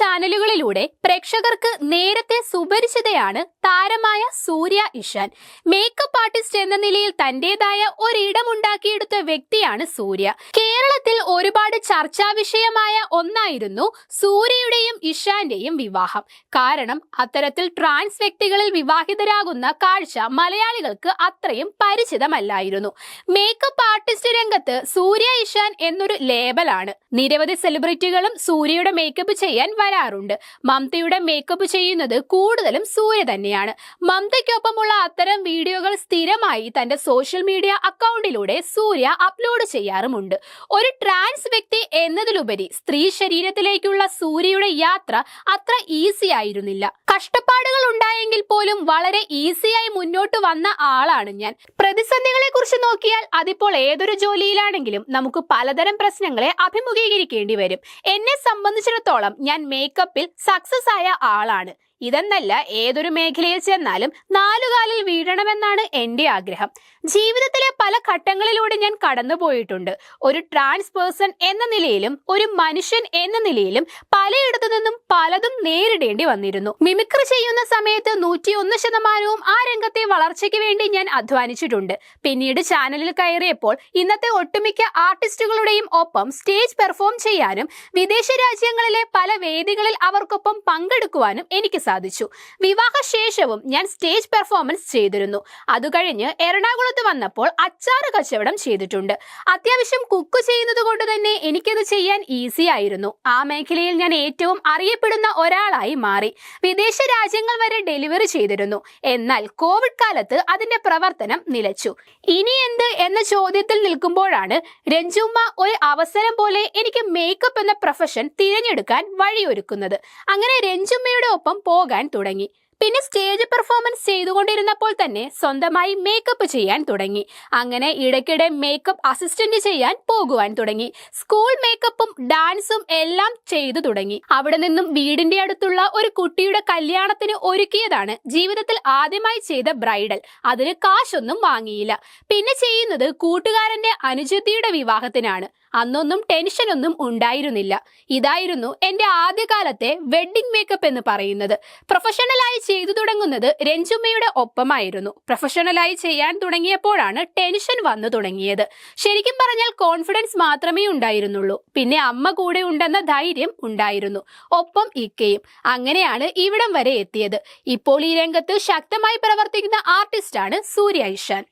ചാനലുകളിലൂടെ പ്രേക്ഷകർക്ക് നേരത്തെ സുപരിചിതയാണ് താരമായ സൂര്യ ഇഷാൻ. മേക്കപ്പ് ആർട്ടിസ്റ്റ് എന്ന നിലയിൽ തന്റേതായ ഒരിടമുണ്ടാക്കിയെടുത്ത വ്യക്തിയാണ് സൂര്യ. കേരളത്തിൽ ഒരുപാട് ചർച്ചാ വിഷയമായ ഒന്നായിരുന്നു സൂര്യയുടെയും ഇഷാന്റെയും വിവാഹം. കാരണം അത്തരത്തിൽ ട്രാൻസ് വ്യക്തികളിൽ വിവാഹിതരാകുന്ന കാഴ്ച മലയാളികൾക്ക് അത്രയും പരിചിതമല്ലായിരുന്നു. മേക്കപ്പ് ആർട്ടിസ്റ്റ് രംഗത്ത് സൂര്യ ഇഷാൻ എന്നൊരു ലേബലാണ് നിരവധി സെലിബ്രിറ്റികളും സൂര്യയുടെ മേക്കപ്പ് ചെയ്യാൻ വരാറുണ്ട്. മമതയുടെ മേക്കപ്പ് ചെയ്യുന്നത് കൂടുതലും സൂര്യ തന്നെയാണ്. മമതയ്ക്കൊപ്പമുള്ള അത്തരം വീഡിയോകൾ സ്ഥിരമായി തന്റെ സോഷ്യൽ മീഡിയ അക്കൗണ്ടിലൂടെ സൂര്യ അപ്ലോഡ് ചെയ്യാറുമുണ്ട്. ഒരു ട്രാൻസ് വ്യക്തി എന്നതിലുപരി സ്ത്രീ ശരീരത്തിലേക്കുള്ള സൂര്യയുടെ യാത്ര അത്ര ഈസി ആയിരുന്നില്ല. കഷ്ടപ്പാടുകൾ ഉണ്ടായെങ്കിൽ പോലും വളരെ ഈസിയായി മുന്നോട്ട് വന്ന ആളാണ് ഞാൻ. പ്രതിസന്ധികളെ കുറിച്ച് നോക്കിയാൽ അതിപ്പോൾ ഏതൊരു ജോലിയിലാണെങ്കിലും നമുക്ക് പലതരം പ്രശ്നങ്ങളെ അഭിമുഖീകരിക്കേണ്ടി വരും. എന്നെ സംബന്ധിച്ചിടത്തോളം ഞാൻ മേക്കപ്പിൽ സക്സസ് ആയ ആളാണ്. ഇതെന്നല്ല ഏതൊരു മേഖലയിൽ ചെന്നാലും നാലുകാലിൽ വീഴണമെന്നാണ് എന്റെ ആഗ്രഹം. ജീവിതത്തിലെ പല ഘട്ടങ്ങളിലൂടെ ഞാൻ കടന്നുപോയിട്ടുണ്ട്. ഒരു ട്രാൻസ് പേഴ്സൺ എന്ന നിലയിലും ഒരു മനുഷ്യൻ എന്ന നിലയിലും പലയിടത്തു നിന്നും പലതും നേരിടേണ്ടി വന്നിരുന്നു. മിമിക്രി ചെയ്യുന്ന സമയത്ത് നൂറ്റിയൊന്ന് ശതമാനവും ആ രംഗത്തെ വളർച്ചയ്ക്ക് വേണ്ടി ഞാൻ അധ്വാനിച്ചിട്ടുണ്ട്. പിന്നീട് ചാനലിൽ കയറിയപ്പോൾ ഇന്നത്തെ ഒട്ടുമിക്ക ആർട്ടിസ്റ്റുകളുടെയും ഒപ്പം സ്റ്റേജ് പെർഫോം ചെയ്യാനും വിദേശ രാജ്യങ്ങളിലെ പല വേദികളിൽ അവർക്കൊപ്പം പങ്കെടുക്കുവാനും എനിക്ക് സാധിച്ചു. വിവാഹശേഷവും ഞാൻ സ്റ്റേജ് പെർഫോമൻസ് ചെയ്തിരുന്നു. അത് കഴിഞ്ഞ് എറണാകുളത്ത് വന്നപ്പോൾ അച്ചാറ് കച്ചവടം ചെയ്തിട്ടുണ്ട്. അത്യാവശ്യം കുക്ക് ചെയ്യുന്നത് കൊണ്ട് തന്നെ എനിക്കത് ചെയ്യാൻ ഈസി ആയിരുന്നു. ആ മേഖലയിൽ ഞാൻ ഏറ്റവും അറിയപ്പെടുന്ന ഒരാളായി മാറി. വിദേശ രാജ്യങ്ങൾ വരെ ഡെലിവറി ചെയ്തിരുന്നു. എന്നാൽ കോവിഡ് കാലത്ത് അതിന്റെ പ്രവർത്തനം നിലച്ചു. ഇനി എന്ത് എന്ന ചോദ്യത്തിൽ നിൽക്കുമ്പോഴാണ് രഞ്ജുമ്മ ഒരു അവസരം പോലെ എനിക്ക് മേക്കപ്പ് എന്ന പ്രൊഫഷൻ തിരഞ്ഞെടുക്കാൻ വഴിയൊരുക്കുന്നത്. അങ്ങനെ രഞ്ജുമ്മയുടെ ഒപ്പം പോകാൻ തുടങ്ങി. പിന്നെ സ്റ്റേജ് പെർഫോമൻസ് ചെയ്തുകൊണ്ടിരുന്നപ്പോൾ തന്നെ സ്വന്തമായി മേക്കപ്പ് ചെയ്യാൻ തുടങ്ങി. അങ്ങനെ ഇടയ്ക്കിടെ മേക്കപ്പ് അസിസ്റ്റന്റ് ചെയ്യാൻ പോകുവാൻ തുടങ്ങി. സ്കൂൾ മേക്കപ്പും ഡാൻസും എല്ലാം ചെയ്തു തുടങ്ങി. അവിടെ നിന്നും വീടിന്റെ അടുത്തുള്ള ഒരു കുട്ടിയുടെ കല്യാണത്തിന് ഒരുക്കിയതാണ് ജീവിതത്തിൽ ആദ്യമായി ചെയ്ത ബ്രൈഡൽ. അതിന് കാശൊന്നും വാങ്ങിയില്ല. പിന്നെ ചെയ്യുന്നത് കൂട്ടുകാരന്റെ അനുജത്തിയുടെ വിവാഹത്തിനാണ്. അന്നൊന്നും ടെൻഷനൊന്നും ഉണ്ടായിരുന്നില്ല. ഇതായിരുന്നു എന്റെ ആദ്യകാലത്തെ വെഡ്ഡിംഗ് മേക്കപ്പ് എന്ന് പറയുന്നത്. പ്രൊഫഷണലായി ചെയ്തു തുടങ്ങുന്നത് രഞ്ജുമ്മയുടെ ഒപ്പമായിരുന്നു. പ്രൊഫഷണലായി ചെയ്യാൻ തുടങ്ങിയപ്പോഴാണ് ടെൻഷൻ വന്നു തുടങ്ങിയത്. ശരിക്കും പറഞ്ഞാൽ കോൺഫിഡൻസ് മാത്രമേ ഉണ്ടായിരുന്നുള്ളൂ. പിന്നെ അമ്മ കൂടെ ഉണ്ടെന്ന ധൈര്യം ഉണ്ടായിരുന്നു. ഒപ്പം ഇക്കയും. അങ്ങനെയാണ് ഇവിടം വരെ എത്തിയത്. ഇപ്പോൾ ഈ രംഗത്ത് ശക്തമായി പ്രവർത്തിക്കുന്ന ആർട്ടിസ്റ്റാണ് സൂര്യ ഇഷാൻ